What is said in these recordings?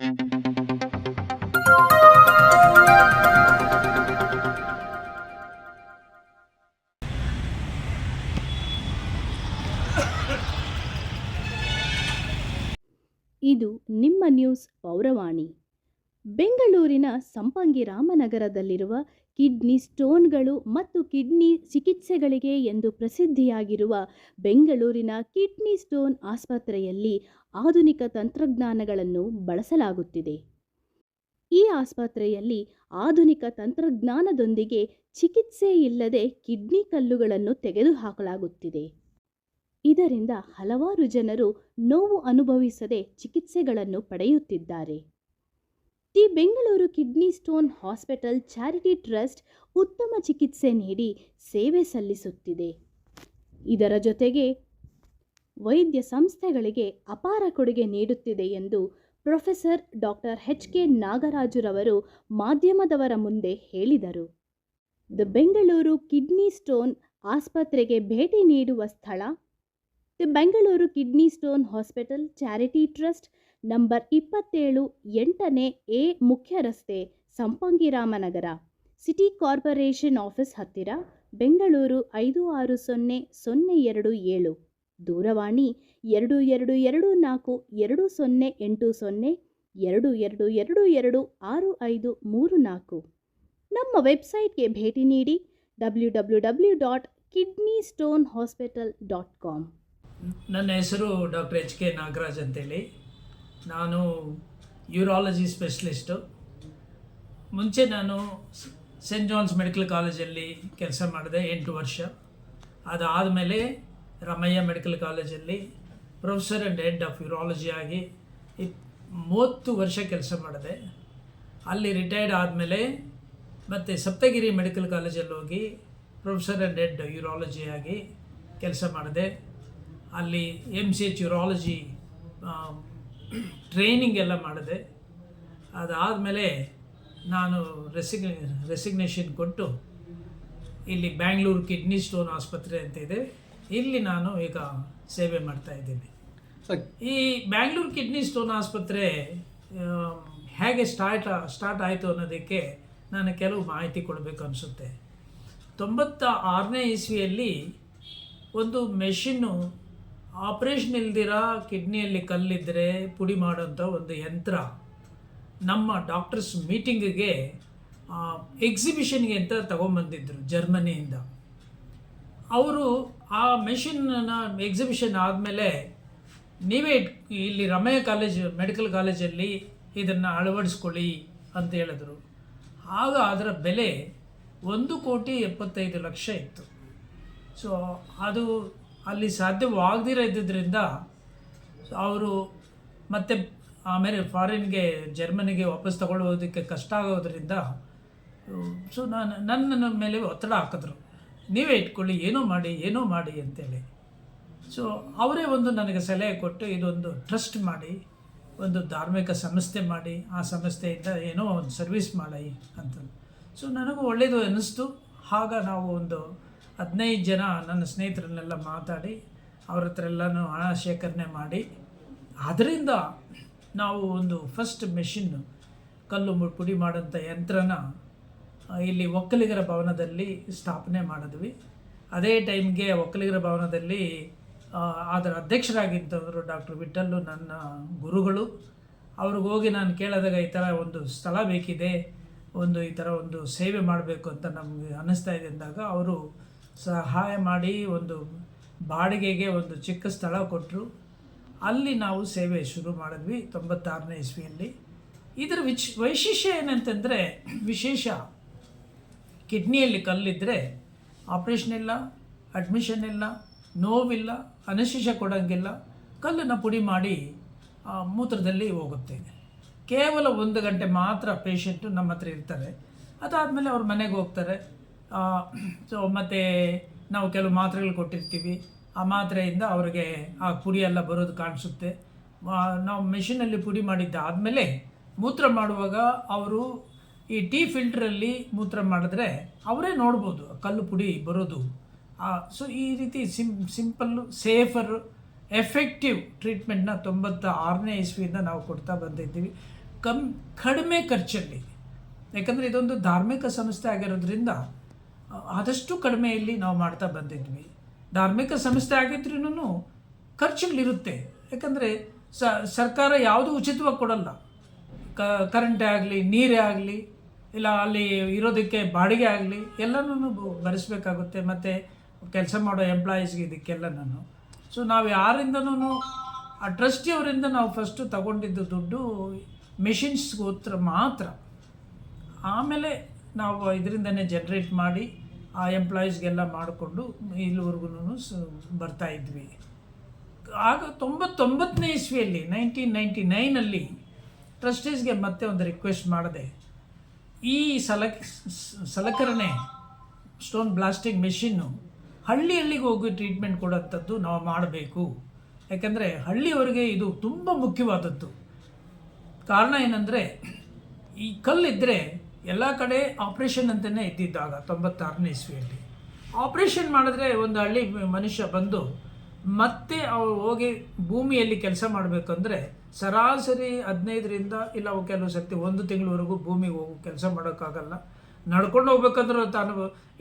ಇದು ನಿಮ್ಮ ನ್ಯೂಸ್ ಪೌರವಾಣಿ. ಬೆಂಗಳೂರಿನ ಸಂಪಂಗಿ ರಾಮನಗರದಲ್ಲಿರುವ ಕಿಡ್ನಿ ಸ್ಟೋನ್ಗಳು ಮತ್ತು ಕಿಡ್ನಿ ಚಿಕಿತ್ಸೆಗಳಿಗೆ ಎಂದು ಪ್ರಸಿದ್ಧಿಯಾಗಿರುವ ಬೆಂಗಳೂರಿನ ಕಿಡ್ನಿ ಸ್ಟೋನ್ ಆಸ್ಪತ್ರೆಯಲ್ಲಿ ಆಧುನಿಕ ತಂತ್ರಜ್ಞಾನಗಳನ್ನು ಬಳಸಲಾಗುತ್ತಿದೆ. ಈ ಆಸ್ಪತ್ರೆಯಲ್ಲಿ ಆಧುನಿಕ ತಂತ್ರಜ್ಞಾನದೊಂದಿಗೆ ಚಿಕಿತ್ಸೆ ಇಲ್ಲದೆ ಕಿಡ್ನಿ ಕಲ್ಲುಗಳನ್ನು ತೆಗೆದುಹಾಕಲಾಗುತ್ತಿದೆ. ಇದರಿಂದ ಹಲವಾರು ಜನರು ನೋವು ಅನುಭವಿಸದೆ ಚಿಕಿತ್ಸೆಗಳನ್ನು ಪಡೆಯುತ್ತಿದ್ದಾರೆ. The Bengaluru kidney stone hospital charity trust ಉತ್ತಮ ಚಿಕಿತ್ಸೆ ನೀಡಿ ಸೇವೆ ಸಲ್ಲಿಸುತ್ತಿದೆ. ಇದರ ಜೊತೆಗೆ ವೈದ್ಯ ಸಂಸ್ಥೆಗಳಿಗೆ ಅಪಾರ ಕೊಡುಗೆ ನೀಡುತ್ತಿದೆ ಎಂದು ಪ್ರೊಫೆಸರ್ ಡಾಕ್ಟರ್ ಎಚ್ ಕೆ ನಾಗರಾಜುರವರು ಮಾಧ್ಯಮದವರ ಮುಂದೆ ಹೇಳಿದರು. ದ ಬೆಂಗಳೂರು ಕಿಡ್ನಿ ಸ್ಟೋನ್ ಆಸ್ಪತ್ರೆಗೆ ಭೇಟಿ ನೀಡುವ ಸ್ಥಳ the Bengaluru kidney stone hospital charity trust number ಇಪ್ಪತ್ತೇಳು ಎಂಟನೇ ಎ ಮುಖ್ಯ ರಸ್ತೆ Sampangi Ramanagar. City corporation office ಹತ್ತಿರ, ಬೆಂಗಳೂರು ಐದು ಆರು ಸೊನ್ನೆ ಸೊನ್ನೆ ಎರಡು ಏಳು. ದೂರವಾಣಿ ಎರಡು ಎರಡು ಎರಡು ನಾಲ್ಕು ಎರಡು ಸೊನ್ನೆ ಎಂಟು ಸೊನ್ನೆ ಎರಡು ಎರಡು ಎರಡು ಎರಡು ಆರು ಐದು ಮೂರು ನಾಲ್ಕು. ನಮ್ಮ ವೆಬ್ಸೈಟ್ಗೆ ಭೇಟಿ ನೀಡಿ W W W dot kidney stone hospital dot com. ನನ್ನ ಹೆಸರು ಡಾಕ್ಟರ್ ಎಚ್ ಕೆ ನಾಗರಾಜ್ ಅಂತೇಳಿ. ನಾನು ಯೂರಾಲಜಿ ಸ್ಪೆಷಲಿಸ್ಟು ಮುಂಚೆ ನಾನು ಸೆಂಟ್ ಜಾನ್ಸ್ ಮೆಡಿಕಲ್ ಕಾಲೇಜಲ್ಲಿ ಕೆಲಸ ಮಾಡಿದೆ ಎಂಟು ವರ್ಷ. ಅದಾದ ಮೇಲೆ ರಮಯ್ಯ ಮೆಡಿಕಲ್ ಕಾಲೇಜಲ್ಲಿ professor and head of urology ಆಗಿ ಇಪ್ ಮೂವತ್ತು ವರ್ಷ ಕೆಲಸ ಮಾಡಿದೆ. ಅಲ್ಲಿ ರಿಟೈರ್ಡ್ ಆದಮೇಲೆ ಮತ್ತು ಸಪ್ತಗಿರಿ ಮೆಡಿಕಲ್ ಕಾಲೇಜಲ್ಲಿ ಹೋಗಿ ಪ್ರೊಫೆಸರ್ ಆ್ಯಂಡ್ ಹೆಡ್ ಯೂರಾಲಜಿ ಆಗಿ ಕೆಲಸ ಮಾಡಿದೆ. ಅಲ್ಲಿ M C H urology training ಎಲ್ಲ ಮಾಡಿದೆ. ಅದಾದಮೇಲೆ ನಾನು ರೆಸಿಗ್ ರೆಸಿಗ್ನೇಷನ್ ಕೊಟ್ಟು ಇಲ್ಲಿ ಬ್ಯಾಂಗ್ಳೂರು ಕಿಡ್ನಿ ಸ್ಟೋನ್ ಆಸ್ಪತ್ರೆ ಅಂತ ಇದೆ. ಇಲ್ಲಿ ನಾನು ಈಗ ಸೇವೆ ಮಾಡ್ತಾ ಇದ್ದೀನಿ. ಈ ಬ್ಯಾಂಗ್ಳೂರು ಕಿಡ್ನಿ ಸ್ಟೋನ್ ಆಸ್ಪತ್ರೆ ಹೇಗೆ ಸ್ಟಾರ್ಟ್ ಸ್ಟಾರ್ಟ್ ಆಯಿತು ಅನ್ನೋದಕ್ಕೆ ನಾನು ಕೆಲವು ಮಾಹಿತಿ ಕೊಡಬೇಕು ಅನಿಸುತ್ತೆ. ತೊಂಬತ್ತ ಆರನೇ ಇಸ್ವಿಯಲ್ಲಿ ಒಂದು ಮೆಷಿನ್ನು ಆಪ್ರೇಷನ್ ಇಲ್ದಿರ ಕಿಡ್ನಿಯಲ್ಲಿ ಕಲ್ಲಿದ್ದರೆ ಪುಡಿ ಮಾಡೋಂಥ ಒಂದು ಯಂತ್ರ. ನಮ್ಮ ಡಾಕ್ಟರ್ಸ್ ಮೀಟಿಂಗಿಗೆ ಎಕ್ಸಿಬಿಷನ್ಗೆ ಅಂತ ತಗೊಂಬಂದಿದ್ರು ಜರ್ಮನಿಯಿಂದ. ಅವರು ಆ ಮೆಷಿನ್ನ ಎಕ್ಸಿಬಿಷನ್ ಆದಮೇಲೆ ನೀವೇ ಇಲ್ಲಿ ರಮಯ ಕಾಲೇಜ್, ಮೆಡಿಕಲ್ ಕಾಲೇಜಲ್ಲಿ ಇದನ್ನು ಅಳವಡಿಸ್ಕೊಳ್ಳಿ ಅಂತ ಹೇಳಿದ್ರು. ಆಗ ಅದರ ಬೆಲೆ ಒಂದು ಕೋಟಿ ಎಪ್ಪತ್ತೈದು ಲಕ್ಷ ಇತ್ತು. ಸೊ ಅದು ಅಲ್ಲಿ ಸಾಧ್ಯವಾಗದಿರ ಇದ್ದಿದ್ದರಿಂದ ಅವರು ಮತ್ತೆ ಆಮೇಲೆ ಫಾರಿನ್ಗೆ, ಜರ್ಮನಿಗೆ ವಾಪಸ್ ತಗೊಳ್ಳೋದಕ್ಕೆ ಕಷ್ಟ ಆಗೋದ್ರಿಂದ, ಸೊ ನಾನು ನನ್ನ ಮೇಲೆ ಒತ್ತಡ ಹಾಕಿದ್ರು. ನೀವೇ ಇಟ್ಕೊಳ್ಳಿ, ಏನೋ ಮಾಡಿ ಏನೋ ಮಾಡಿ ಅಂತೇಳಿ. ಸೊ ಅವರೇ ಒಂದು ನನಗೆ ಸಲಹೆ ಕೊಟ್ಟು ಇದೊಂದು ಟ್ರಸ್ಟ್ ಮಾಡಿ, ಒಂದು ಧಾರ್ಮಿಕ ಸಂಸ್ಥೆ ಮಾಡಿ, ಆ ಸಂಸ್ಥೆಯಿಂದ ಏನೋ ಒಂದು ಸರ್ವಿಸ್ ಮಾಡಿ ಅಂತ ಸೊ ನನಗೂ ಒಳ್ಳೆಯದು ಅನ್ನಿಸ್ತು. ಆಗ ನಾವು ಒಂದು ಹದಿನೈದು ಜನ ನನ್ನ ಸ್ನೇಹಿತರನ್ನೆಲ್ಲ ಮಾತಾಡಿ, ಅವ್ರ ಹತ್ರ ಎಲ್ಲನೂ ಹಣ ಶೇಖರಣೆ ಮಾಡಿ ಅದರಿಂದ ನಾವು ಒಂದು ಫಸ್ಟ್ ಮೆಷಿನ್ ಕಲ್ಲು ಪುಡಿ ಮಾಡೋಂಥ ಯಂತ್ರನ ಇಲ್ಲಿ ಒಕ್ಕಲಿಗರ ಭವನದಲ್ಲಿ ಸ್ಥಾಪನೆ ಮಾಡಿದ್ವಿ. ಅದೇ ಟೈಮ್ಗೆ ಒಕ್ಕಲಿಗರ ಭವನದಲ್ಲಿ ಅದರ ಅಧ್ಯಕ್ಷರಾಗಿದ್ದವರು ಡಾಕ್ಟರ್ ವಿಠಲ್ಲು ನನ್ನ ಗುರುಗಳು. ಅವ್ರಿಗೆ ಹೋಗಿ ನಾನು ಕೇಳಿದಾಗ ಈ ಥರ ಒಂದು ಸ್ಥಳ ಬೇಕಿದೆ, ಒಂದು ಈ ಥರ ಒಂದು ಸೇವೆ ಮಾಡಬೇಕು ಅಂತ ನಮಗೆ ಅನ್ನಿಸ್ತಾ ಇದೆ ಅಂದಾಗ, ಅವರು ಸಹಾಯ ಮಾಡಿ ಒಂದು ಬಾಡಿಗೆಗೆ ಒಂದು ಚಿಕ್ಕ ಸ್ಥಳ ಕೊಟ್ಟರು ಅಲ್ಲಿ ನಾವು ಸೇವೆ ಶುರು ಮಾಡಿದ್ವಿ ತೊಂಬತ್ತಾರನೇ ಇಸ್ವಿಯಲ್ಲಿ. ಇದರ ವಿಚ್, ವೈಶಿಷ್ಟ್ಯ ಏನಂತಂದರೆ ವಿಶೇಷ ಕಿಡ್ನಿಯಲ್ಲಿ ಕಲ್ಲಿದ್ದರೆ ಆಪ್ರೇಷನ್ ಇಲ್ಲ, ಅಡ್ಮಿಷನ್ ಇಲ್ಲ, ನೋವಿಲ್ಲ ಅನಶೇಷ ಕೊಡೋಂಗಿಲ್ಲ, ಕಲ್ಲನ್ನು ಪುಡಿ ಮಾಡಿ ಮೂತ್ರದಲ್ಲಿ ಹೋಗುತ್ತೆ ಕೇವಲ ಒಂದು ಗಂಟೆ ಮಾತ್ರ ಪೇಷಂಟು ನಮ್ಮ ಹತ್ರ ಇರ್ತಾರೆ. ಅದಾದಮೇಲೆ ಅವ್ರ ಮನೆಗೆ ಹೋಗ್ತಾರೆ. ಸೊ ಮತ್ತು ನಾವು ಕೆಲವು ಮಾತ್ರೆಗಳು ಕೊಟ್ಟಿರ್ತೀವಿ. ಆ ಮಾತ್ರೆಯಿಂದ ಅವ್ರಿಗೆ ಆ ಪುಡಿ ಎಲ್ಲ ಬರೋದು ಕಾಣಿಸುತ್ತೆ. ನಾವು ಮೆಷಿನಲ್ಲಿ ಪುಡಿ ಮಾಡಿದ್ದಾದಮೇಲೆ ಮೂತ್ರ ಮಾಡುವಾಗ ಅವರು ಈ ಟೀ ಫಿಲ್ಟ್ರಲ್ಲಿ ಮೂತ್ರ ಮಾಡಿದ್ರೆ ಅವರೇ ನೋಡ್ಬೋದು ಕಲ್ಲು ಪುಡಿ ಬರೋದು. ಸೊ ಈ ರೀತಿ ಸಿಂ ಸಿಂಪಲ್ಲು ಸೇಫರ್, ಎಫೆಕ್ಟಿವ್ ಟ್ರೀಟ್ಮೆಂಟ್ನ ತೊಂಬತ್ತ ಆರನೇ ಇಸ್ವಿಯಿಂದ ನಾವು ಕೊಡ್ತಾ ಬಂದಿದ್ದೀವಿ. ಕಮ್, ಕಡಿಮೆ ಖರ್ಚಲ್ಲಿ. ಯಾಕಂದರೆ ಇದೊಂದು ಧಾರ್ಮಿಕ ಸಂಸ್ಥೆ ಆಗಿರೋದ್ರಿಂದ ಆದಷ್ಟು ಕಡಿಮೆಯಲ್ಲಿ ನಾವು ಮಾಡ್ತಾ ಬಂದಿದ್ವಿ. ಧಾರ್ಮಿಕ ಸಂಸ್ಥೆ ಆಗಿದ್ರೂ ಖರ್ಚುಗಳಿರುತ್ತೆ. ಯಾಕಂದರೆ ಸರ್ಕಾರ ಯಾವುದು ಉಚಿತವಾಗಿ ಕೊಡಲ್ಲ. ಕರೆಂಟೇ ಆಗಲಿ, ನೀರೇ ಆಗಲಿ, ಇಲ್ಲ ಅಲ್ಲಿ ಇರೋದಕ್ಕೆ ಬಾಡಿಗೆ ಆಗಲಿ ಎಲ್ಲನೂ ಭರಿಸಬೇಕಾಗುತ್ತೆ. ಮತ್ತು ಕೆಲಸ ಮಾಡೋ ಎಂಪ್ಲಾಯೀಸ್ಗೆ ಇದಕ್ಕೆಲ್ಲನೂ ಸೊ ನಾವು ಯಾರಿಂದನೂ ಆ ಟ್ರಸ್ಟಿಯವರಿಂದ ನಾವು ಫಸ್ಟು ತಗೊಂಡಿದ್ದು ದುಡ್ಡು ಮೆಷಿನ್ಸ್ಗೋತ್ರ ಮಾತ್ರ. ಆಮೇಲೆ ನಾವು ಇದರಿಂದನೇ ಜನ್ರೇಟ್ ಮಾಡಿ ಆ ಎಂಪ್ಲಾಯೀಸ್ಗೆಲ್ಲ ಮಾಡಿಕೊಂಡು ಇಲ್ಲಿವರೆಗೂ ಸ ಬರ್ತಾ ಇದ್ವಿ. ಆಗ ತೊಂಬತ್ತೊಂಬತ್ತನೇ ಇಸ್ವಿಯಲ್ಲಿ ನೈನ್ಟೀನ್ ನೈಂಟಿ ನೈನಲ್ಲಿ ಟ್ರಸ್ಟೀಸ್ಗೆ ಮತ್ತೆ ಒಂದು ರಿಕ್ವೆಸ್ಟ್ ಮಾಡಿದೆ, ಈ ಸಲ ಸಲಕರಣೆ ಸ್ಟೋನ್ ಬ್ಲಾಸ್ಟಿಂಗ್ ಮೆಷಿನ್ನು ಹಳ್ಳಿ ಹಳ್ಳಿಗೆ ಹೋಗಿ ಟ್ರೀಟ್ಮೆಂಟ್ ಕೊಡೋಂಥದ್ದು ನಾವು ಮಾಡಬೇಕು. ಯಾಕೆಂದರೆ ಹಳ್ಳಿಯವರಿಗೆ ಇದು ತುಂಬ ಮುಖ್ಯವಾದದ್ದು. ಕಾರಣ ಏನಂದರೆ, ಈ ಕಲ್ಲಿದ್ದರೆ ಎಲ್ಲ ಕಡೆ ಆಪ್ರೇಷನ್ ಅಂತಲೇ ಇದ್ದಿದ್ದಾಗ ತೊಂಬತ್ತಾರನೇ ಇಸ್ವಿಯಲ್ಲಿ. ಆಪ್ರೇಷನ್ ಮಾಡಿದ್ರೆ ಒಂದು ಹಳ್ಳಿ ಮನುಷ್ಯ ಬಂದು ಮತ್ತೆ ಅವ್ರು ಹೋಗಿ ಭೂಮಿಯಲ್ಲಿ ಕೆಲಸ ಮಾಡಬೇಕಂದ್ರೆ ಸರಾಸರಿ ಹದಿನೈದರಿಂದ ಇಲ್ಲ ಕೆಲವು ಸರ್ತಿ ಒಂದು ತಿಂಗಳವರೆಗೂ ಭೂಮಿಗೆ ಹೋಗಿ ಕೆಲಸ ಮಾಡೋಕ್ಕಾಗಲ್ಲ. ನಡ್ಕೊಂಡು ಹೋಗ್ಬೇಕಂದ್ರೆ ತಾನು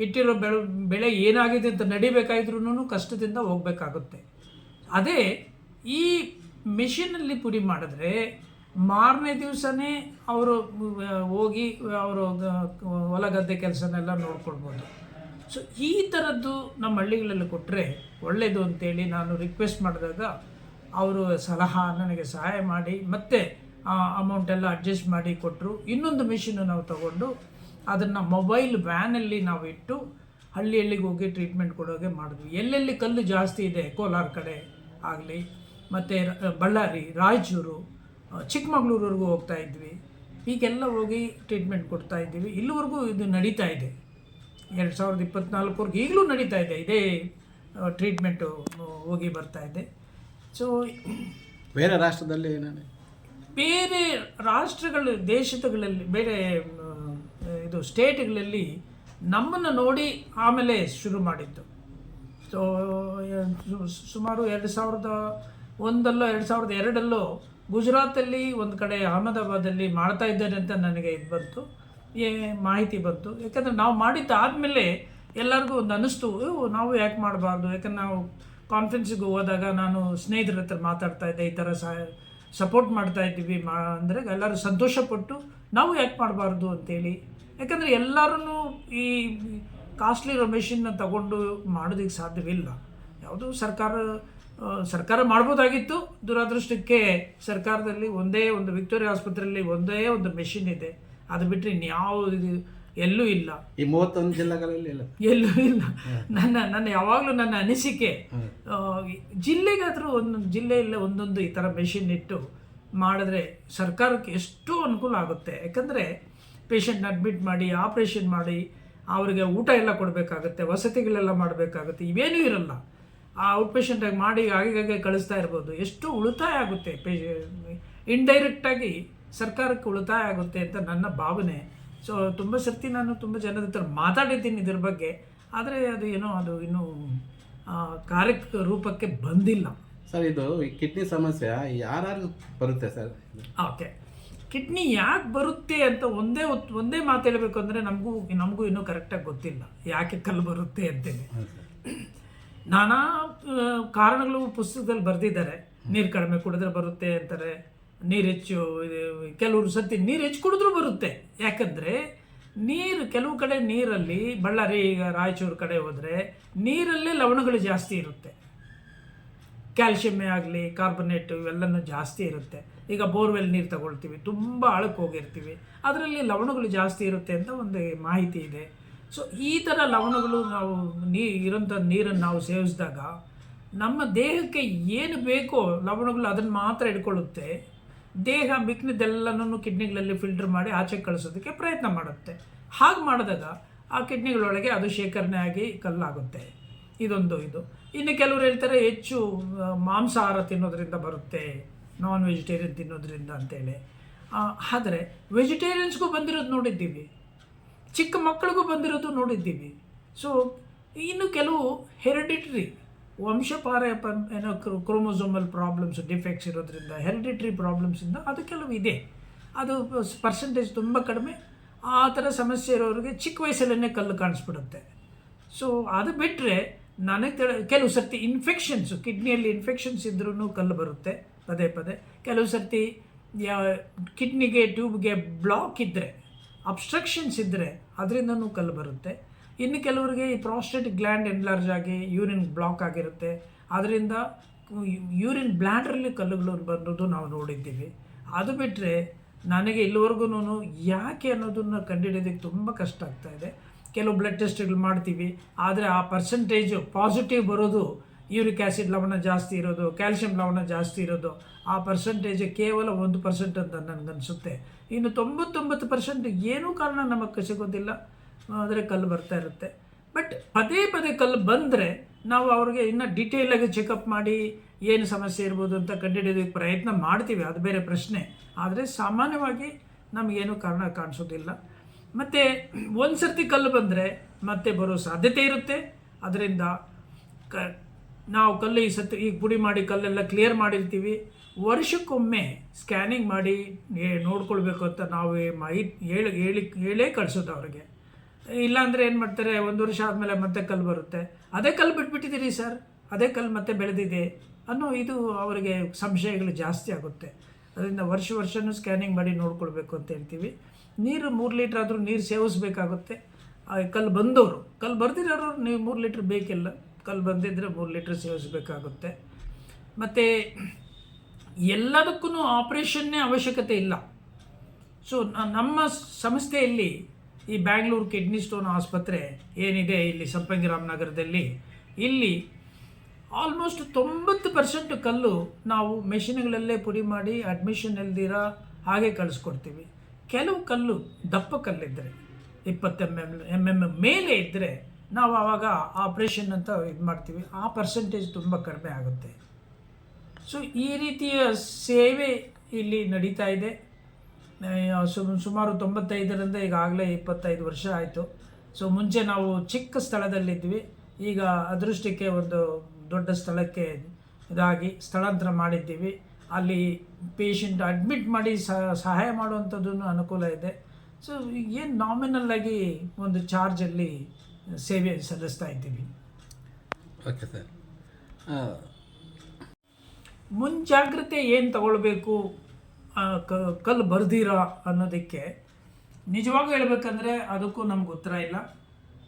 ಇಟ್ಟಿರೋ ಬೆಳೆ ಬೆಳೆ ಏನಾಗಿದೆ ಅಂತ ನಡಿಬೇಕಾದ್ರೂ ಕಷ್ಟದಿಂದ ಹೋಗ್ಬೇಕಾಗುತ್ತೆ. ಅದೇ ಈ ಮೆಷಿನಲ್ಲಿ ಪುಡಿ ಮಾಡಿದ್ರೆ ಮಾರನೇ ದಿವಸನೇ ಅವರು ಹೋಗಿ ಅವರು ಹೊಲ ಗದ್ದೆ ಕೆಲಸನೆಲ್ಲ ನೋಡ್ಕೊಳ್ಬೋದು. ಸೊ ಈ ಥರದ್ದು ನಮ್ಮ ಹಳ್ಳಿಗಳಲ್ಲಿ ಕೊಟ್ಟರೆ ಒಳ್ಳೆಯದು ಅಂತೇಳಿ ನಾನು ರಿಕ್ವೆಸ್ಟ್ ಮಾಡಿದಾಗ ಅವರು ಸಲಹಾ ನನಗೆ ಸಹಾಯ ಮಾಡಿ, ಮತ್ತೆ, ಆ ಅಮೌಂಟ್ ಎಲ್ಲ ಅಡ್ಜಸ್ಟ್ ಮಾಡಿ ಕೊಟ್ಟರು ಇನ್ನೊಂದು ಮಿಷಿನ್ನು ನಾವು ತಗೊಂಡು ಅದನ್ನು ಮೊಬೈಲ್ ವ್ಯಾನಲ್ಲಿ ನಾವು ಇಟ್ಟು ಹಳ್ಳಿ ಹಳ್ಳಿಗೆ ಹೋಗಿ ಟ್ರೀಟ್ಮೆಂಟ್ ಕೊಡೋಗೆ ಮಾಡಿದ್ವಿ. ಎಲ್ಲೆಲ್ಲಿ ಕಲ್ಲು ಜಾಸ್ತಿ ಇದೆ, ಕೋಲಾರ ಕಡೆ ಆಗಲಿ, ಮತ್ತು ಬಳ್ಳಾರಿ, ರಾಯಚೂರು ಚಿಕ್ಕಮಗಳೂರವರೆಗೂ ಹೋಗ್ತಾ ಇದ್ವಿ. ಹೀಗೆಲ್ಲ ಹೋಗಿ ಟ್ರೀಟ್ಮೆಂಟ್ ಕೊಡ್ತಾ ಇದ್ದೀವಿ. ಇಲ್ಲಿವರೆಗೂ ಇದು ನಡೀತಾ ಇದೆ. ಎರಡು ಸಾವಿರದ ಇಪ್ಪತ್ತ್ನಾಲ್ಕವರೆಗೂ ಈಗಲೂ ನಡೀತಾ ಇದೆ. ಇದೇ ಟ್ರೀಟ್ಮೆಂಟು ಹೋಗಿ ಬರ್ತಾ ಇದೆ. ಸೊ ಬೇರೆ ರಾಷ್ಟ್ರದಲ್ಲಿ ಏನಾನೆ ಬೇರೆ ರಾಷ್ಟ್ರಗಳು ದೇಶಗಳಲ್ಲಿ ಬೇರೆ ಇದು ಸ್ಟೇಟ್ಗಳಲ್ಲಿ ನಮ್ಮನ್ನು ನೋಡಿ ಆಮೇಲೆ ಶುರು ಮಾಡಿದ್ದು. ಸೊ ಸುಮಾರು ಎರಡು ಸಾವಿರದ ಒಂದಲ್ಲೋ ಎರಡು ಸಾವಿರದ ಎರಡಲ್ಲೋ ಗುಜರಾತಲ್ಲಿ ಒಂದು ಕಡೆ ಅಹಮದಾಬಾದಲ್ಲಿ ಮಾಡ್ತಾ ಇದ್ದಾರೆ ಅಂತ ನನಗೆ ಇದು ಬಂತು. ಏ ಮಾಹಿತಿ ಬಂತು. ಯಾಕಂದರೆ ನಾವು ಮಾಡಿದ್ದು ಆದಮೇಲೆ ಎಲ್ಲರಿಗೂ ಒಂದು ಅನ್ನಿಸ್ತು "ಓ, ನಾವು ಯಾಕೆ ಮಾಡಬಾರ್ದು? ಯಾಕಂದ್ರೆ ನಾವು ಕಾನ್ಫರೆನ್ಸಿಗೆ ಹೋದಾಗ ನಾನು ಸ್ನೇಹಿತರ ಹತ್ರ ಮಾತಾಡ್ತಾ ಇದ್ದೆ ಈ ಥರ ಸಹ ಸಪೋರ್ಟ್ ಮಾಡ್ತಾ ಇದ್ದೀವಿ ಮಾ ಅಂದರೆ ಎಲ್ಲರೂ ಸಂತೋಷಪಟ್ಟು ನಾವು ಯಾಕೆ ಮಾಡಬಾರ್ದು ಅಂತೇಳಿ. ಯಾಕಂದರೆ ಎಲ್ಲರೂ ಈ ಕಾಸ್ಟ್ಲಿ ಮೆಷಿನ್ನ ತಗೊಂಡು ಮಾಡೋದಕ್ಕೆ ಸಾಧ್ಯವಿಲ್ಲ. ಯಾವುದು ಸರ್ಕಾರ ಸರ್ಕಾರ ಮಾಡ್ಬೋದಾಗಿತ್ತು. ದುರಾದೃಷ್ಟಕ್ಕೆ ಸರ್ಕಾರದಲ್ಲಿ ಒಂದೇ ಒಂದು ವಿಕ್ಟೋರಿಯಾ ಆಸ್ಪತ್ರೆಯಲ್ಲಿ ಒಂದೇ ಒಂದು ಮೆಷಿನ್ ಇದೆ. ಅದು ಬಿಟ್ಟರೆ ಇನ್ಯಾವಿದು ಎಲ್ಲೂ ಇಲ್ಲ. ಈ ಮೂವತ್ತೊಂದು ಜಿಲ್ಲೆಗಳಲ್ಲಿ ಇಲ್ಲ. ಎಲ್ಲೂ ಇಲ್ಲ. ನನ್ನ ನನ್ನ ಯಾವಾಗಲೂ ನನ್ನ ಅನಿಸಿಕೆ ಜಿಲ್ಲೆಗಾದರೂ ಒಂದೊಂದು ಜಿಲ್ಲೆಯಲ್ಲೇ ಒಂದೊಂದು ಈ ಥರ ಮೆಷಿನ್ ಇಟ್ಟು ಮಾಡಿದ್ರೆ ಸರ್ಕಾರಕ್ಕೆ ಎಷ್ಟು ಅನುಕೂಲ ಆಗುತ್ತೆ. ಯಾಕಂದರೆ ಪೇಷಂಟ್ನ ಅಡ್ಮಿಟ್ ಮಾಡಿ ಆಪ್ರೇಷನ್ ಮಾಡಿ ಅವರಿಗೆ ಊಟ ಎಲ್ಲ ಕೊಡಬೇಕಾಗುತ್ತೆ ವಸತಿಗಳೆಲ್ಲ ಮಾಡಬೇಕಾಗುತ್ತೆ ಇವೇನೂ ಇರಲ್ಲ. ಆ ಔಟ್ ಪೇಷಂಟಾಗಿ ಮಾಡಿ ಆಗಿಗಾಗೆ ಕಳಿಸ್ತಾ ಇರ್ಬೋದು. ಎಷ್ಟು ಉಳಿತಾಯ ಆಗುತ್ತೆ? ಪೇ ಇಂಡೈರೆಕ್ಟಾಗಿ ಸರ್ಕಾರಕ್ಕೆ ಉಳಿತಾಯ ಆಗುತ್ತೆ ಅಂತ ನನ್ನ ಭಾವನೆ. ಸೊ ತುಂಬ ಸರ್ತಿ ನಾನು ತುಂಬ ಜನರ ಹತ್ರ ಮಾತಾಡಿದ್ದೀನಿ ಇದ್ರ ಬಗ್ಗೆ. ಆದರೆ ಅದು ಏನೋ ಅದು ಇನ್ನೂ ಕಾರ್ಯ ರೂಪಕ್ಕೆ ಬಂದಿಲ್ಲ. ಸರ್ ಇದು ಈ ಕಿಡ್ನಿ ಸಮಸ್ಯೆ ಯಾರು ಬರುತ್ತೆ ಸರ್? ಓಕೆ. ಕಿಡ್ನಿ ಯಾಕೆ ಬರುತ್ತೆ ಅಂತ ಒಂದೇ ಒಂದೇ ಮಾತು ಹೇಳಬೇಕು ಅಂದರೆ ನಮಗೂ ನಮಗೂ ಇನ್ನೂ ಕರೆಕ್ಟಾಗಿ ಗೊತ್ತಿಲ್ಲ. ಯಾಕೆ ಕಲ್ಲು ಬರುತ್ತೆ ಅಂತೇಳಿ. ನಾನಾ ಕಾರಣಗಳು ಪುಸ್ತಕದಲ್ಲಿ ಬರೆದಿದ್ದಾರೆ. ನೀರು ಕಡಿಮೆ ಕುಡಿದ್ರೆ ಬರುತ್ತೆ ಅಂತಾರೆ. ನೀರು ಹೆಚ್ಚು ಕೆಲವರು ಸತಿ ನೀರು ಹೆಚ್ಚು ಕುಡಿದ್ರೂ ಬರುತ್ತೆ. ಯಾಕಂದರೆ ನೀರು, ಕೆಲವು ಕಡೆ ನೀರಲ್ಲಿ, ಬಳ್ಳಾರಿ, ಈಗ ರಾಯಚೂರು ಕಡೆ ಹೋದರೆ ನೀರಲ್ಲೇ ಲವಣಗಳು ಜಾಸ್ತಿ ಇರುತ್ತೆ. ಕ್ಯಾಲ್ಶಿಯಮ್ ಆಗಲಿ, ಕಾರ್ಬನೇಟು ಇವೆಲ್ಲನೂ ಜಾಸ್ತಿ ಇರುತ್ತೆ. ಈಗ ಬೋರ್ವೆಲ್ ನೀರು ತಗೊಳ್ತೀವಿ, ತುಂಬ ಅಳಕ್ಕೆ ಹೋಗಿರ್ತೀವಿ. ಅದರಲ್ಲಿ ಲವಣಗಳು ಜಾಸ್ತಿ ಇರುತ್ತೆ ಅಂತ ಒಂದು ಮಾಹಿತಿ ಇದೆ. ಸೊ ಈ ಥರ ಲವಣಗಳು ನಾವು ನೀ ಇರೋಂಥ ನೀರನ್ನು ನಾವು ಸೇವಿಸಿದಾಗ ನಮ್ಮ ದೇಹಕ್ಕೆ ಏನು ಬೇಕೋ ಲವಣಗಳು ಅದನ್ನು ಮಾತ್ರ ಇಟ್ಕೊಳ್ಳುತ್ತೆ ದೇಹ ಮಿಕ್ಕಿದ್ದೆಲ್ಲನೂ ಕಿಡ್ನಿಗಳಲ್ಲಿ ಫಿಲ್ಟರ್ ಮಾಡಿ ಆಚೆ ಕಳಿಸೋದಕ್ಕೆ ಪ್ರಯತ್ನ ಮಾಡುತ್ತೆ. ಹಾಗೆ ಮಾಡಿದಾಗ ಆ ಕಿಡ್ನಿಗಳೊಳಗೆ ಅದು ಶೇಖರಣೆ ಆಗಿ ಕಲ್ಲಾಗುತ್ತೆ. ಇದೊಂದು ಇದು. ಇನ್ನು ಕೆಲವರು ಹೇಳ್ತಾರೆ ಹೆಚ್ಚು ಮಾಂಸಾಹಾರ ತಿನ್ನೋದ್ರಿಂದ ಬರುತ್ತೆ ನಾನ್ ವೆಜಿಟೇರಿಯನ್ ತಿನ್ನೋದ್ರಿಂದ ಅಂತೇಳಿ. ಆದರೆ ವೆಜಿಟೇರಿಯನ್ಸ್ಗೂ ಬಂದಿರೋದು ನೋಡಿದ್ದೀವಿ. ಚಿಕ್ಕ ಮಕ್ಕಳಿಗೂ ಬಂದಿರೋದು ನೋಡಿದ್ದೀವಿ. ಸೊ ಇನ್ನು ಕೆಲವು ಹೆರಿಡಿಟ್ರಿ ವಂಶಪಾರ ಏನೋ ಕ್ರೋಮೋಸೋಮಲ್ ಪ್ರಾಬ್ಲಮ್ಸ್, ಡಿಫೆಕ್ಟ್ಸ್ ಇರೋದ್ರಿಂದ, ಹೆರಿಡಿಟ್ರಿ ಪ್ರಾಬ್ಲಮ್ಸಿಂದ ಅದು ಕೆಲವು ಇದೆ. ಅದು ಪರ್ಸೆಂಟೇಜ್ ತುಂಬ ಕಡಿಮೆ. ಆ ಥರ ಸಮಸ್ಯೆ ಇರೋರಿಗೆ ಚಿಕ್ಕ ವಯಸ್ಸಲ್ಲೇ ಕಲ್ಲು ಕಾಣಿಸ್ಬಿಡುತ್ತೆ. ಸೊ ಅದು ಬಿಟ್ಟರೆ ನನಗೆ ತಿಳ, ಕೆಲವು ಸರ್ತಿ ಇನ್ಫೆಕ್ಷನ್ಸು ಕಿಡ್ನಿಯಲ್ಲಿ ಇನ್ಫೆಕ್ಷನ್ಸ್ ಇದ್ರೂ ಕಲ್ಲು ಬರುತ್ತೆ, ಪದೇ ಪದೇ. ಕೆಲವು ಸರ್ತಿ ಕಿಡ್ನಿಗೆ ಟ್ಯೂಬ್ಗೆ ಬ್ಲಾಕ್ ಇದ್ದರೆ ಅಬ್ಸ್ಟ್ರಕ್ಷನ್ಸ್ ಇದ್ದರೆ ಅದರಿಂದನೂ ಕಲ್ಲು ಬರುತ್ತೆ. ಇನ್ನು ಕೆಲವರಿಗೆ ಈ ಪ್ರಾಸ್ಟೇಟ್ ಗ್ಲ್ಯಾಂಡ್ ಎನ್ಲಾರ್ಜ್ ಆಗಿ ಯೂರಿನ್ ಬ್ಲಾಕ್ ಆಗಿರುತ್ತೆ. ಅದರಿಂದ ಯೂರಿನ್ ಬ್ಲ್ಯಾಂಡ್ರಲ್ಲಿ ಕಲ್ಲುಗಳು ಬರೋದು ನಾವು ನೋಡಿದ್ದೀವಿ. ಅದು ಬಿಟ್ಟರೆ ನನಗೆ ಇಲ್ಲಿವರೆಗೂ ಯಾಕೆ ಅನ್ನೋದನ್ನು ಕಂಡುಹಿಡಿಯೋದಕ್ಕೆ ತುಂಬ ಕಷ್ಟ ಆಗ್ತಾ ಇದೆ. ಕೆಲವು ಬ್ಲಡ್ ಟೆಸ್ಟ್ಗಳು ಮಾಡ್ತೀವಿ. ಆದರೆ ಆ ಪರ್ಸೆಂಟೇಜು ಪಾಸಿಟಿವ್ ಬರೋದು ಯೂರಿಕ್ ಆ್ಯಸಿಡ್ ಲವಣ ಜಾಸ್ತಿ ಇರೋದು ಕ್ಯಾಲ್ಶಿಯಂ ಲವಣ ಜಾಸ್ತಿ ಇರೋದು ಆ ಪರ್ಸೆಂಟೇಜ್ ಕೇವಲ ಒಂದು ಪರ್ಸೆಂಟ್ ಅಂತ ನನಗನ್ಸುತ್ತೆ. ಇನ್ನು ತೊಂಬತ್ತೊಂಬತ್ತು ಪರ್ಸೆಂಟ್ ಏನೂ ಕಾರಣ ನಮಗೆ ಸಿಗೋದಿಲ್ಲ. ಆದರೆ ಕಲ್ಲು ಬರ್ತಾ ಇರುತ್ತೆ. ಬಟ್ ಪದೇ ಪದೇ ಕಲ್ಲು ಬಂದರೆ ನಾವು ಅವ್ರಿಗೆ ಇನ್ನೂ ಡೀಟೇಲಾಗಿ ಚೆಕಪ್ ಮಾಡಿ ಏನು ಸಮಸ್ಯೆ ಇರ್ಬೋದು ಅಂತ ಕಂಡುಹಿಡಿಯೋದಕ್ಕೆ ಪ್ರಯತ್ನ ಮಾಡ್ತೀವಿ. ಅದು ಬೇರೆ ಪ್ರಶ್ನೆ. ಆದರೆ ಸಾಮಾನ್ಯವಾಗಿ ನಮಗೇನು ಕಾರಣ ಕಾಣಿಸೋದಿಲ್ಲ. ಮತ್ತು ಒಂದು ಸರ್ತಿ ಕಲ್ಲು ಬಂದರೆ ಮತ್ತೆ ಬರೋ ಸಾಧ್ಯತೆ ಇರುತ್ತೆ. ಅದರಿಂದ ಕ ನಾವು ಕಲ್ಲು ಈ ಸತಿ ಈಗ ಪುಡಿ ಮಾಡಿ ಕಲ್ಲೆಲ್ಲ ಕ್ಲಿಯರ್ ಮಾಡಿರ್ತೀವಿ. ವರ್ಷಕ್ಕೊಮ್ಮೆ ಸ್ಕ್ಯಾನಿಂಗ್ ಮಾಡಿ ನೋಡ್ಕೊಳ್ಬೇಕು ಅಂತ ನಾವು ಮಾಹಿತಿ ಹೇಳಿ ಹೇಳಿ, ಹೇಳೇ ಕಳಿಸೋದು ಅವ್ರಿಗೆ. ಇಲ್ಲಾಂದರೆ ಏನು ಮಾಡ್ತಾರೆ, ಒಂದು ವರ್ಷ ಆದಮೇಲೆ ಮತ್ತೆ ಕಲ್ಲು ಬರುತ್ತೆ. ಅದೇ ಕಲ್ಲು ಬಿಟ್ಬಿಟ್ಟಿದ್ದೀರಿ ಸರ್? ಅದೇ ಕಲ್ಲು ಮತ್ತೆ ಬೆಳೆದಿದೆ? ಅನ್ನೋ ಇದು ಅವರಿಗೆ ಸಂಶಯಗಳು ಜಾಸ್ತಿ ಆಗುತ್ತೆ. ಅದರಿಂದ ವರ್ಷ ವರ್ಷವೂ ಸ್ಕ್ಯಾನಿಂಗ್ ಮಾಡಿ ನೋಡ್ಕೊಳ್ಬೇಕು ಅಂತ ಹೇಳ್ತೀವಿ. ನೀರು ಮೂರು ಲೀಟ್ರ್ ಆದರೂ ನೀರು ಸೇವಿಸ್ಬೇಕಾಗುತ್ತೆ. ಕಲ್ಲು ಬಂದವರು ಕಲ್ಲು ಬರ್ದಿರೋರು ನೀವು ಮೂರು ಲೀಟ್ರ್ ಬೇಕಿಲ್ಲ. ಕಲ್ಲು ಬಂದಿದ್ದರೆ ಮೂರು ಲೀಟ್ರ್ ಸೇವಿಸಬೇಕಾಗುತ್ತೆ. ಮತ್ತು ಎಲ್ಲದಕ್ಕೂ ಆಪರೇಷನ್ನೇ ಅವಶ್ಯಕತೆ ಇಲ್ಲ. ಸೊ ನಮ್ಮ ಸಂಸ್ಥೆಯಲ್ಲಿ ಈ ಬ್ಯಾಂಗ್ಳೂರು ಕಿಡ್ನಿ ಸ್ಟೋನ್ ಆಸ್ಪತ್ರೆ ಏನಿದೆ ಇಲ್ಲಿ ಸಂಪಂಗಿ ರಾಮನಗರದಲ್ಲಿ ಇಲ್ಲಿ ಆಲ್ಮೋಸ್ಟ್ ತೊಂಬತ್ತು ಪರ್ಸೆಂಟ್ ಕಲ್ಲು ನಾವು ಮೆಷಿನ್ಗಳಲ್ಲೇ ಪುಡಿ ಮಾಡಿ ಅಡ್ಮಿಷನ್ ಇಲ್ದಿರ ಹಾಗೆ ಕಳಿಸ್ಕೊಡ್ತೀವಿ. ಕೆಲವು ಕಲ್ಲು ದಪ್ಪ ಕಲ್ಲಿದ್ದರೆ ಇಪ್ಪತ್ತು ಎಂ ಎಂ ಎಂ ಎಂ ಮೇಲೆ ಇದ್ದರೆ ನಾವು ಆವಾಗ ಆಪ್ರೇಷನ್ ಅಂತ ಇದು ಮಾಡ್ತೀವಿ ಆ ಪರ್ಸೆಂಟೇಜ್ ತುಂಬ ಕಡಿಮೆ ಆಗುತ್ತೆ. ಸೊ ಈ ರೀತಿಯ ಸೇವೆ ಇಲ್ಲಿ ನಡೀತಾ ಇದೆ. ಸುಮಾರು ತೊಂಬತ್ತೈದರಿಂದ ಈಗಾಗಲೇ ಇಪ್ಪತ್ತೈದು ವರ್ಷ ಆಯಿತು. ಸೊ ಮುಂಚೆ ನಾವು ಚಿಕ್ಕ ಸ್ಥಳದಲ್ಲಿದ್ವಿ. ಈಗ ಅದೃಷ್ಟಕ್ಕೆ ಒಂದು ದೊಡ್ಡ ಸ್ಥಳಕ್ಕೆ ಇದಾಗಿ ಸ್ಥಳಾಂತರ ಮಾಡಿದ್ದೀವಿ. ಅಲ್ಲಿ ಪೇಷಂಟ್ ಅಡ್ಮಿಟ್ ಮಾಡಿ ಸಹಾಯ ಮಾಡುವಂಥದ್ದು ಅನುಕೂಲ ಇದೆ. ಸೊ ಏನು ನಾಮಿನಲ್ ಆಗಿ ಒಂದು ಚಾರ್ಜಲ್ಲಿ ಸೇವೆ ಸಲ್ಲಿಸ್ತಾ ಇದ್ದೀವಿ? ಓಕೆ ಸರ್ ಮುಂಜಾಗ್ರತೆ ಏನು ತಗೊಳ್ಬೇಕು ಕಲ್ಲು ಬರ್ದಿರ ಅನ್ನೋದಕ್ಕೆ ನಿಜವಾಗೂ ಹೇಳ್ಬೇಕಂದ್ರೆ ಅದಕ್ಕೂ ನಮ್ಗೆ ಉತ್ತರ ಇಲ್ಲ.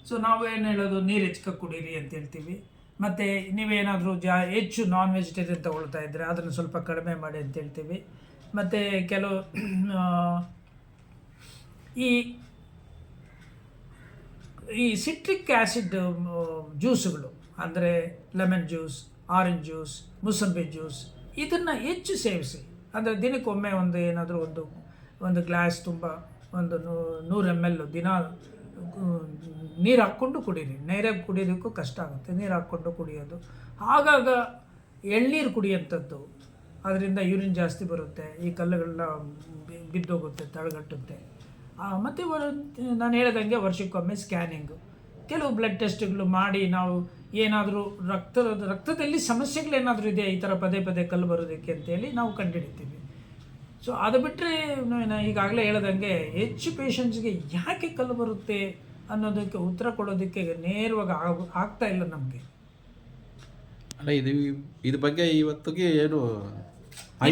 ಸೊ ನಾವು ಏನು ಹೇಳೋದು? ನೀರು ಹೆಚ್ಚಕ ಕುಡೀರಿ ಅಂತ ಹೇಳ್ತೀವಿ. ಮತ್ತು ನೀವೇನಾದರೂ ಜಾ, ಹೆಚ್ಚು ನಾನ್ ವೆಜಿಟೇರಿಯನ್ ತೊಗೊಳ್ತಾ ಇದ್ದರೆ ಅದನ್ನು ಸ್ವಲ್ಪ ಕಡಿಮೆ ಮಾಡಿ ಅಂತ ಹೇಳ್ತೀವಿ. ಮತ್ತು ಕೆಲವು ಈ ಈ ಸಿಟ್ರಿಕ್ ಆ್ಯಸಿಡ್ ಜ್ಯೂಸುಗಳು, ಅಂದರೆ lemon juice orange juice mosambi juice ಇದನ್ನು ಹೆಚ್ಚು ಸೇವಿಸಿ. ಅಂದರೆ ದಿನಕ್ಕೊಮ್ಮೆ ಒಂದು ಏನಾದರೂ ಒಂದು ಒಂದು ಗ್ಲಾಸ್ ತುಂಬ, ಒಂದು ನೂರು ಎಂ ಎಲ್ ದಿನ ನೀರು ಹಾಕ್ಕೊಂಡು ಕುಡೀರಿ. ನೇರಾಗಿ ಕುಡಿಯೋದಕ್ಕೂ ಕಷ್ಟ ಆಗುತ್ತೆ. ನೀರು ಹಾಕ್ಕೊಂಡು ಕುಡಿಯೋದು. ಆಗಾಗ ಎಳ್ನೀರು ಕುಡಿಯೋಂಥದ್ದು. ಅದರಿಂದ ಯೂರಿನ್ ಜಾಸ್ತಿ ಬರುತ್ತೆ. ಈ ಕಲ್ಲುಗಳನ್ನ ಬಿ- ಬಿದ್ದೋಗುತ್ತೆ, ತಳಗಟ್ಟುತ್ತೆ. ಮತ್ತು ನಾನು ಹೇಳ್ದಂಗೆ ವರ್ಷಕ್ಕೊಮ್ಮೆ ಸ್ಕ್ಯಾನಿಂಗು ಕೆಲವು ಬ್ಲಡ್ ಟೆಸ್ಟ್ಗಳು ಮಾಡಿ ನಾವು ಏನಾದರೂ ರಕ್ತ ರಕ್ತದಲ್ಲಿ ಸಮಸ್ಯೆಗಳೇನಾದರೂ ಇದೆಯಾ? ಈ ಥರ ಪದೇ ಪದೇ ಕಲ್ಲು ಬರೋದಕ್ಕೆ ಅಂತೇಳಿ ನಾವು ಕಂಡುಹಿಡಿತೀವಿ. ಸೊ ಅದು ಬಿಟ್ಟರೆ ಈಗಾಗಲೇ ಹೇಳ್ದಂಗೆ ಹೆಚ್ಚು ಪೇಷಂಟ್ಸ್ಗೆ ಯಾಕೆ ಕಲ್ಲು ಬರುತ್ತೆ ಅನ್ನೋದಕ್ಕೆ ಉತ್ತರ ಕೊಡೋದಕ್ಕೆ ನೇರವಾಗಿ ಆಗ ಆಗ್ತಾ ಇಲ್ಲ ನಮಗೆ. ಅಲ್ಲ ಇದು ಇದ್ರ ಬಗ್ಗೆ ಇವತ್ತಿಗೆ ಏನು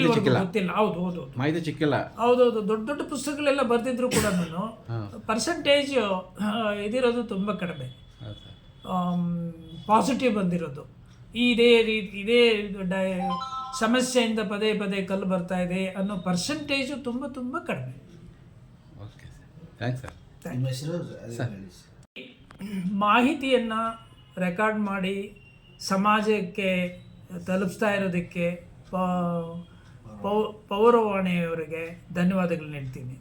ಗೊತ್ತಿಲ್ಲ. ಹೌದು ಹೌದು ಮಾಹಿತಿ ಸಿಕ್ಕಿಲ್ಲ? ಹೌದೌದು. ದೊಡ್ಡ ದೊಡ್ಡ ಪುಸ್ತಕಗಳೆಲ್ಲ ಬರೆದಿದ್ರು ಕೂಡ ಪರ್ಸೆಂಟೇಜ್ ಇದಿರೋದು ತುಂಬ ಕಡಿಮೆ. ಪಾಸಿಟಿವ್ ಬಂದಿರೋದು. ಇದೇ ರೀತಿ ಇದೇ ಡೈ ಸಮಸ್ಯೆಯಿಂದ ಪದೇ ಪದೇ ಕಲ್ಲು ಬರ್ತಾ ಇದೆ ಅನ್ನೋ ಪರ್ಸೆಂಟೇಜು ತುಂಬ ತುಂಬ ಕಡಿಮೆ. ಓಕೆ ಸರ್ ಥ್ಯಾಂಕ್ಸ್ ಸರ್ ಮಾಹಿತಿಯನ್ನು ರೆಕಾರ್ಡ್ ಮಾಡಿ ಸಮಾಜಕ್ಕೆ ತಲುಪಿಸ್ತಾ ಇರೋದಕ್ಕೆ ಪ- ಪೌ- ಪೌರವಾಣಿಯವರಿಗೆ ಧನ್ಯವಾದಗಳು ನೀಡ್ತೀನಿ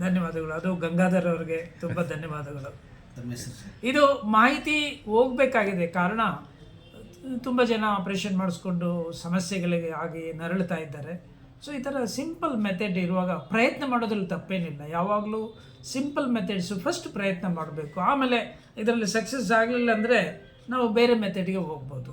ಧನ್ಯವಾದಗಳು. ಅದು ಗಂಗಾಧರ್ ಅವರಿಗೆ ತುಂಬ ಧನ್ಯವಾದಗಳು. ಇದು ಮಾಹಿತಿ ಹೋಗಬೇಕಾಗಿದೆ. ಕಾರಣ, ತುಂಬ ಜನ ಆಪರೇಷನ್ ಮಾಡಿಸ್ಕೊಂಡು ಸಮಸ್ಯೆಗಳಿಗೆ ಆಗಿ ನರಳುತ್ತಾ ಇದ್ದಾರೆ. ಸೊ ಈ ಥರ ಸಿಂಪಲ್ ಮೆಥಡ್ ಇರುವಾಗ ಪ್ರಯತ್ನ ಮಾಡೋದ್ರಲ್ಲಿ ತಪ್ಪೇನಿಲ್ಲ. ಯಾವಾಗಲೂ ಸಿಂಪಲ್ ಮೆಥಡ್ಸು ಫಸ್ಟ್ ಪ್ರಯತ್ನ ಮಾಡಬೇಕು. ಆಮೇಲೆ ಇದರಲ್ಲಿ ಸಕ್ಸಸ್ ಆಗಲಿಲ್ಲ ಅಂದರೆ ನಾವು ಬೇರೆ ಮೆಥಡ್ಗೆ ಹೋಗ್ಬೋದು.